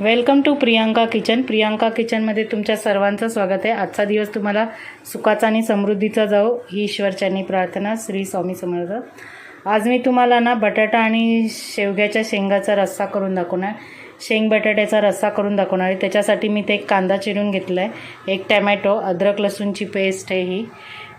Welcome to Priyanka kitchen. Priyanka किचनमध्ये तुमच्या सर्वांचं स्वागत आहे. आजचा दिवस तुम्हाला सुखाचा आणि समृद्धीचा जाओ ही ईश्वरच्यांनी प्रार्थना श्री स्वामी समर्थ. आज मी तुम्हाला ना बटाटा आणि शेवग्याच्या शेंगाचा रस्सा करून दाखवणार. शेंग बटाट्याचा रस्सा करून दाखवणार आहे. त्याच्यासाठी मी ते एक कांदा चिरून घेतला आहे एक टॅमॅटो अद्रक लसूणची पेस्ट आहे ही.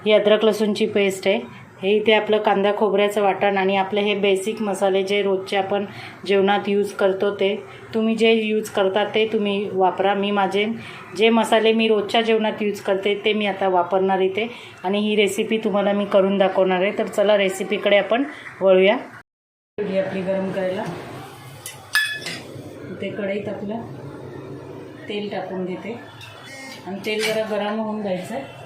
ही अद्रक लसूणची पेस्ट आहे. हे इथे आपलं कांदा खोबऱ्याचं वाटण आणि आपले हे बेसिक मसाले जे रोजचे आपण जेवणात यूज करतो ते तुम्ही जे यूज करता ते तुम्ही वापरा. मी माझे जे मसाले मी रोजच्या जेवणात यूज करते ते मी आता वापरणार इथे आणि ही रेसिपी तुम्हाला मी करून दाखवणार आहे. तर चला रेसिपीकडे आपण वळूया. आपली गरम करायला. इथे कढईत आपलं तेल टाकून घेते आणि तेल जरा गरम होऊन द्यायचं आहे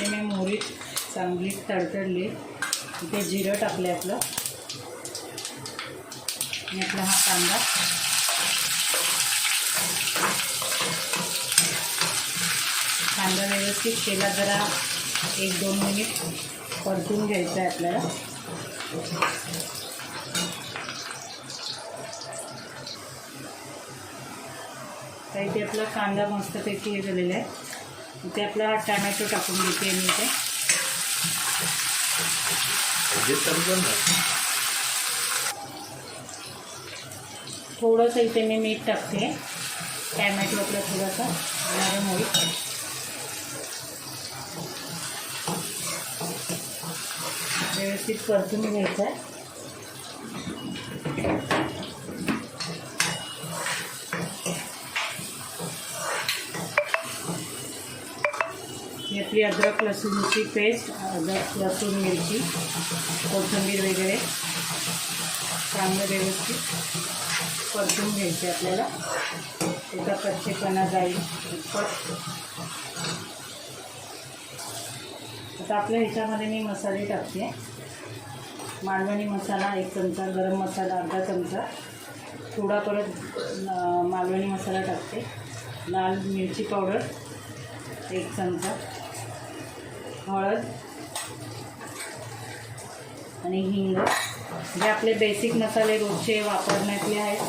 इथे मी मोहरी चांगली तडतडली. इथे जिरं टाकलं आपलं. आणि आपला हा कांदा. कांदा व्यवस्थित तेला जरा एक दोन मिनिट परतून घ्यायचं आहे आपल्याला. तर इथे आपला कांदा मस्तपैकी हे झालेला आहे. इथे आपला हा टॅमॅटो टाकून घेते मी इथे. थोडंसं इथे मी मीठ टाकते. टॅमॅटो आपला थोडासा नरम होईल. व्यवस्थित परतून घ्यायचं आहे. घेतली आपली अद्रक लसूणची पेस्ट अद्रक लसूण मिरची कोथिंबीर वगैरे. चांगलं व्यवस्थित परतून घ्यायचे आपल्याला. त्याचा कच्चेपणा जाईल. आता आपल्या ह्याच्यामध्ये मी मसाले टाकते. मालवणी मसाला एक चमचा गरम मसाला अर्धा चमचा. थोडा परत मालवणी मसाला टाकते. लाल मिरची पावडर एक चमचा. हळद आणि हिंग. जे आपले बेसिक मसाले रोजचे वापरण्यातले आहेत.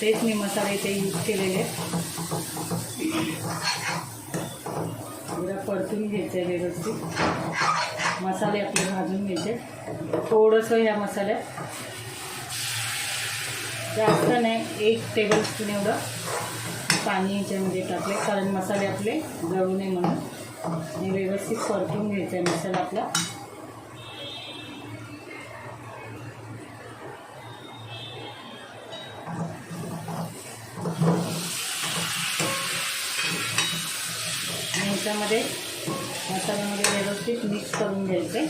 तेच मी मसाले इथे यूज केलेले. जरा परतून घ्यायचे व्यवस्थित. मसाले आपले भाजून घ्यायचे. थोडंसं ह्या मसाल्यात जास्त नाही एक टेबल स्पून एवढं. पाणी याच्यामध्ये टाकले कारण मसाले आपले जळू नये म्हणून. आणि व्यवस्थित परतून घ्यायचा आहे मसाला आपला. आणि ह्याच्यामध्ये मसाल्यामध्ये व्यवस्थित मिक्स करून घ्यायचं आहे.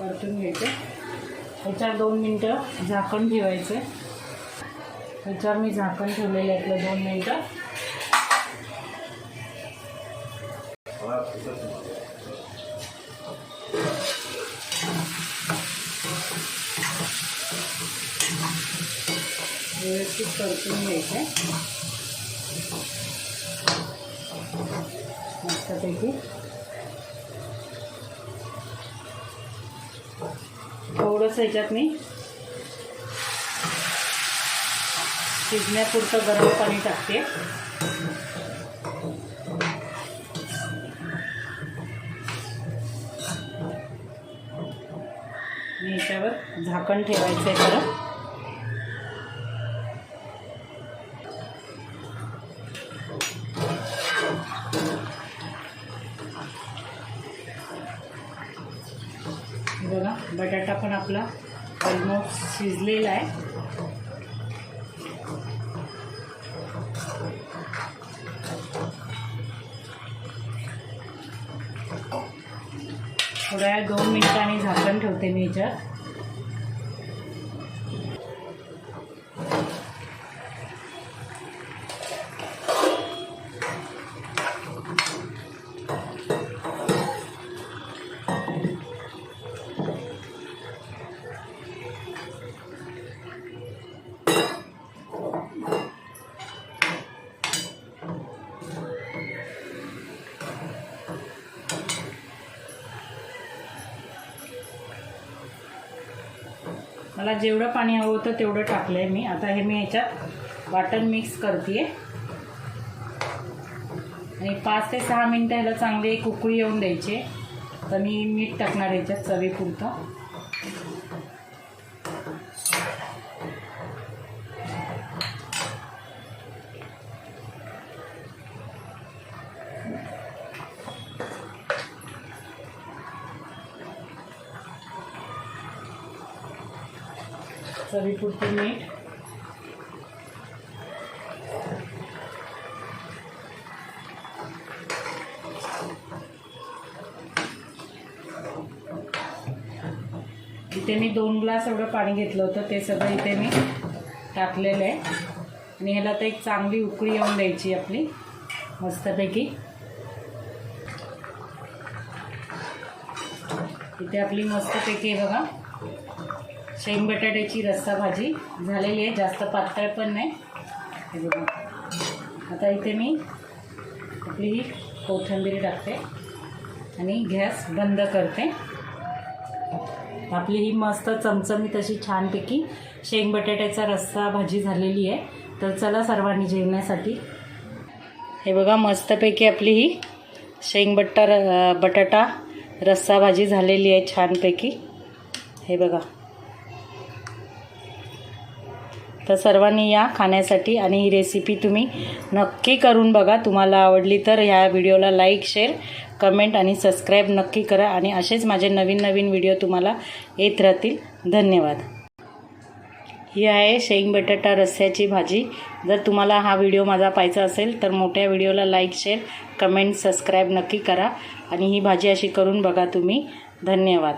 परतून घ्यायचं. ह्याच्यावर दोन मिनटं झाकण ठेवायचं. ह्याच्यावर मी झाकण ठेवलेलं आहे आपलं दोन मिनटं. व्यवस्थित परतून घ्यायचं. आहे मस्तपैकी. थोडंसं ह्याच्यात मी शिजण्यापुरतं गरम पाणी टाकते. मी ह्याच्यावर झाकण ठेवायचं आहे परत बटाटा पण आपला ऑलमोस्ट शिजलेला आहे. थोड्या दोन मिनिटांनी झाकण ठेवते मी ह्याच्यात मला जेवढं पाणी हवं होतं तेवढं टाकलं आहे मी. आता हे मी ह्याच्यात वाटण मिक्स करते आणि पाच ते सहा मिनटं ह्याला चांगली एक उकळी येऊन द्यायची तर मी मीठ टाकणार याच्यात चवीपुरतं. चवीपुरतं मीठ इथे मी दोन ग्लास एवढं पाणी घेतलं होतं ते सगळं इथे मी टाकलेलं आहे. आणि ह्याला तर एक चांगली उकळी येऊन द्यायची आपली मस्तपैकी. इथे आपली मस्तपैकी आहे बघा. शेंग बटाट्याची रस्सा भाजी झालेली आहे. जास्त पातळ पण नाही. हे बघा. आता इथे मी आपली ही कोथिंबीर टाकते आणि गॅस बंद करते. आपली ही मस्त चमचमीत अशी छानपैकी शेंग बटाट्याचा रस्सा भाजी झालेली आहे. तर चला सर्वांनी जेवण्यासाठी. हे बघा मस्तपैकी आपली ही शेंग बट्टा र बटाटा रस्सा भाजी झालेली आहे छानपैकी. हे बघा. तर सर्वांनी या खाण्यासाठी आणि ही रेसिपी तुम्ही नक्की करून बघा. तुम्हाला आवडली तर ह्या व्हिडिओला लाईक शेअर कमेंट आणि सबस्क्राईब नक्की करा आणि असेच माझे नवीन नवीन व्हिडिओ तुम्हाला येत राहतील. धन्यवाद. ही आहे शेंग बटाटा रस्स्याची भाजी. जर तुम्हाला हा व्हिडिओ माझा पाहायचा असेल तर मोठ्या व्हिडिओला लाईक शेअर कमेंट सबस्क्राईब नक्की करा आणि ही भाजी अशी करून बघा तुम्ही. धन्यवाद.